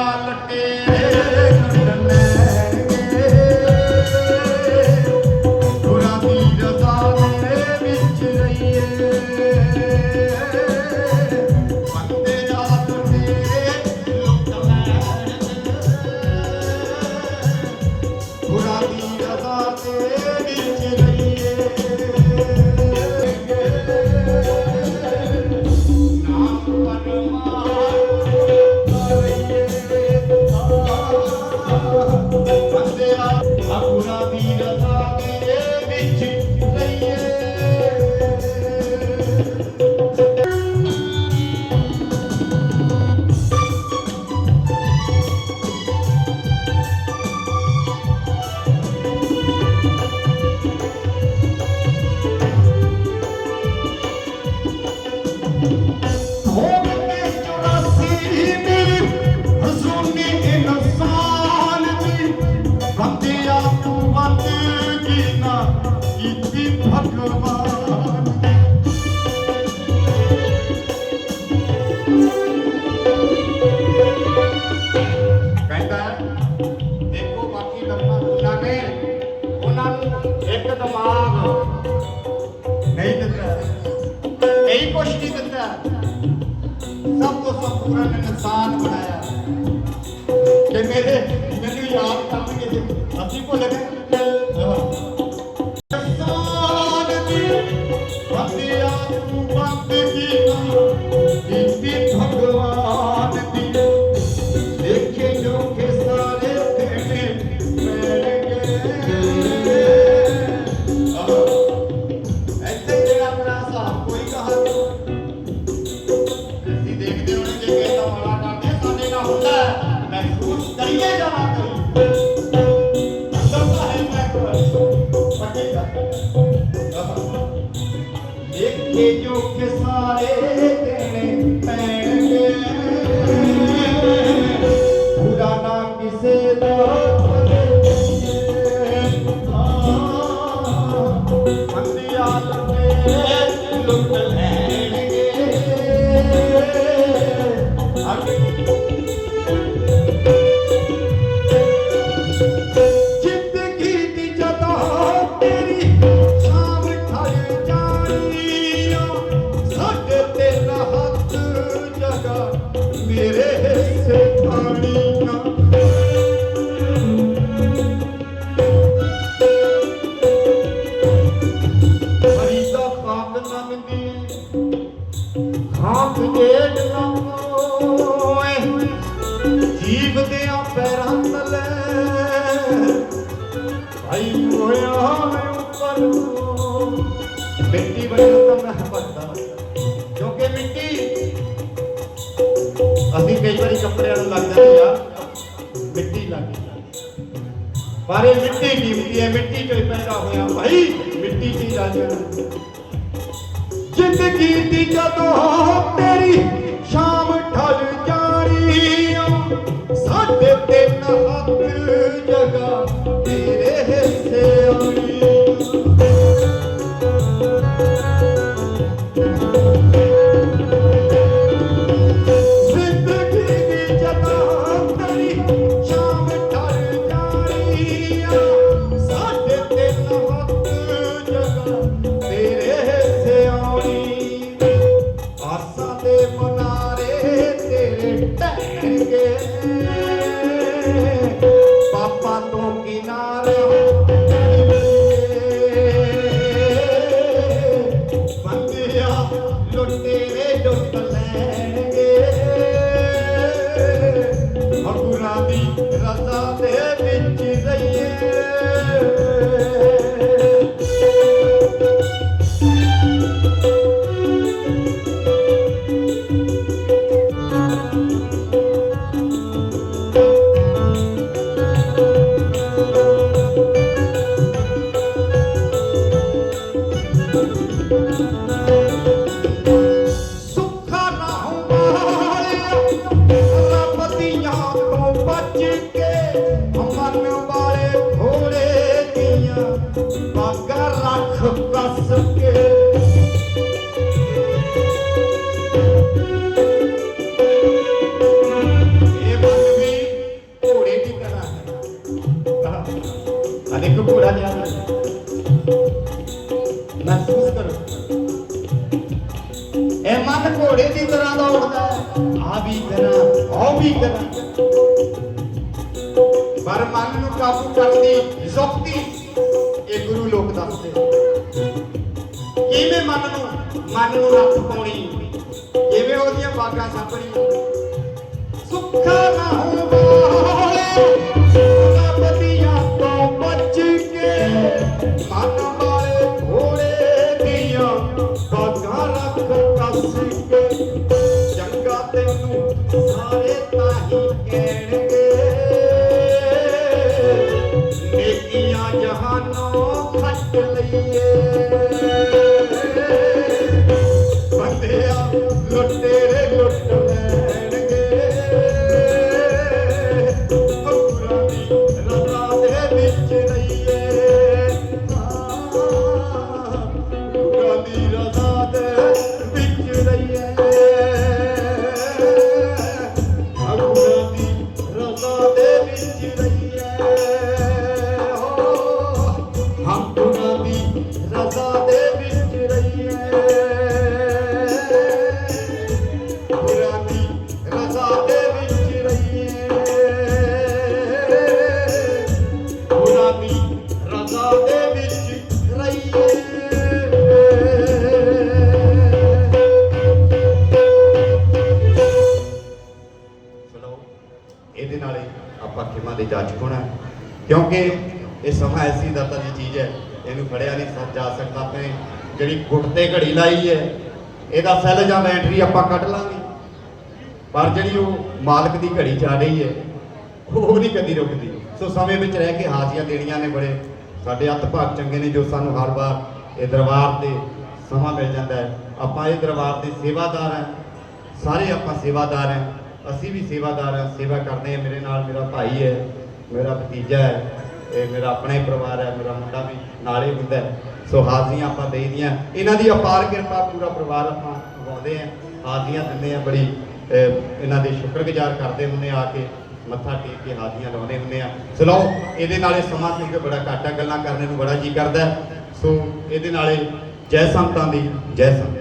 கையால் தொட்டே ਸਭ ਤੋਂ ਸੰਪੂਰਨ ਇਨਸਾਨ ਬਣਾਇਆ। ਕਿ ਮੇਰੇ ਮੈਨੂੰ ਯਾਦ ਕਰਨਗੇ ਅਸੀਂ ਭੁੱਲ ਗਏ। ਇਹ ਜੋ ਸਾਰੇ ਆਪ ਗੇਟ ਲਾਉਂਦੋਏ ਜੀਵ ਦੇ ਆ ਪੈਰਾਂ ਤਲੇ ਭਾਈ ਹੋਇਆ ਮੈਂ ਉੱਪਰ ਮਿੱਟੀ ਬਣਨ ਤਾਂ ਮੈਂ ਪੜਦਾ ਕਿਉਂਕਿ ਮਿੱਟੀ, ਅਸੀਂ ਕਈ ਵਾਰੀ ਕੱਪੜਿਆਂ ਨੂੰ ਲੱਗਦਾ ਯਾਰ ਮਿੱਟੀ ਲੱਗੀ ਪਰ ਇਹ ਮਿੱਟੀ ਕੀਮਤੀ ਹੈ? ਮਿੱਟੀ ਤੋਂ ਪੈਦਾ ਹੋਇਆ। ਭਾਈ, ਮਿੱਟੀ ਦੀ ਰਾਜਾ ਜ਼ਿੰਦਗੀ ਦੀ ਜਦੋਂ ਦੇ ਮਨਾਰੇ ਤੇਰੇ ਟਹਿਣਗੇ ਪਾਪਾ ਤੋਂ ਕਿਨਾ ਪਰ ਮਨ ਨੂੰ ਕਾਬੂ ਕਰਨ ਦੀ ਜ਼ੁਕਤੀ ਇਹ ਗੁਰੂ ਲੋਕ ਦੱਸਦੇ ਕਿਵੇਂ ਮਨ ਨੂੰ ਮਨ ਨੂੰ ਰੱਖ ਪਾਉਣੀ? ਕਿਵੇਂ ਉਹਦੀਆਂ ਸੁੱਖਾ ਨਾ ਹੋਵੇ ਪਤੀਆਂ ਤੋਂ ਬਚ ਕੇ ਮਨ ਵਾਲੇ ਘੋੜੇ ਦੀਆਂ ਬਾਗਾਂ ਰੱਖ ਕੱਸ ਕੇ ਚੰਗਾ ਤੈਨੂੰ ਸਾਰੇ ਤਾਹੀ ਕਹਿਣਗੇ। ਨੇਕੀਆਂ ਜਹਾਨੋਂ ਖੱਟ ਲਈਏ। ਬੰਦਿਆ ਲੁੱਟੇਰੇ Señor. ਆਪਾਂ ਦੇ ਜਾ ਚੁੱਕਣਾ ਕਿਉਂਕਿ ਇਹ ਸਮਾਂ ਐਸੀ ਦਾਤਾ ਦੀ ਚੀਜ਼ ਹੈ, ਇਹਨੂੰ ਫੜਿਆ ਨਹੀਂ ਸਕ- ਜਾ ਸਕਦਾ ਆਪਣੇ ਜਿਹੜੀ ਗੁੱਟ ਤੇ ਘੜੀ ਲਾਈ ਹੈ, ਇਹਦਾ ਸੈੱਲ ਜਾਂ ਬੈਟਰੀ ਆਪਾਂ ਕੱਢ ਲਾਂਗੇ। ਪਰ ਜਿਹੜੀ ਉਹ ਮਾਲਕ ਦੀ ਘੜੀ ਚੱਲ ਰਹੀ ਹੈ, ਉਹ ਨਹੀਂ ਕਦੀ ਰੁਕਦੀ। ਸੋ ਸਮੇਂ ਵਿੱਚ ਰਹਿ ਕੇ ਹਾਜ਼ੀਆਂ ਦੇਣੀਆਂ ਨੇ ਬੜੇ। ਸਾਡੇ ਹੱਥ ਭਾਗ ਚੰਗੇ ਨੇ ਜੋ ਸਾਨੂੰ ਹਰ ਵਾਰ ਇਹ ਦਰਬਾਰ ਤੇ ਸਮਾਂ ਮਿਲ ਜਾਂਦਾ ਹੈ। ਆਪਾਂ ਇਹ ਦਰਬਾਰ ਦੇ ਸੇਵਾਦਾਰ ਹਾਂ। ਸਾਰੇ ਆਪਾਂ ਸੇਵਾਦਾਰ ਹਾਂ। ਅਸੀਂ ਵੀ ਸੇਵਾਦਾਰ ਹਾਂ ਸੇਵਾ ਕਰਦੇ ਹਾਂ ਮੇਰੇ ਨਾਲ ਮੇਰਾ ਭਾਈ ਹੈ, ਮੇਰਾ ਭਤੀਜਾ ਹੈ, ਇਹ ਮੇਰਾ ਆਪਣਾ ਹੀ ਪਰਿਵਾਰ ਹੈ, ਮੇਰਾ ਮੁੰਡਾ ਵੀ ਨਾਲ ਹੀ ਹੁੰਦਾ ਸੋ ਹਾਜ਼ਰੀਆਂ ਆਪਾਂ ਦੇਈਆਂ ਇਹਨਾਂ ਦੀ ਅਪਾਰ ਕਿਰਪਾ ਪੂਰਾ ਪਰਿਵਾਰ ਆਪਾਂ ਨਿਭਾਉਂਦੇ ਹਾਂ। ਹਾਜ਼ਰੀਆਂ ਦਿੰਦੇ ਹਾਂ, ਬੜੀ ਇਹਨਾਂ ਦੇ ਸ਼ੁਕਰਗੁਜ਼ਾਰ ਕਰਦੇ ਹੁੰਦੇ ਆ ਕੇ ਮੱਥਾ ਟੇਕ ਕੇ ਹਾਜ਼ਰੀਆਂ ਲਾਉਂਦੇ ਹੁੰਦੇ ਆ। ਚਲੋ ਇਹਦੇ ਨਾਲੇ ਸਮਾਂ ਕਿਉਂਕਿ ਬੜਾ ਘੱਟ ਆ ਗੱਲਾਂ ਕਰਨ ਨੂੰ ਬੜਾ ਜੀ ਕਰਦਾ ਸੋ ਇਹਦੇ ਨਾਲੇ ਜੈ ਸੰਤਾਂ ਦੀ, ਜੈ ਸੰਤ।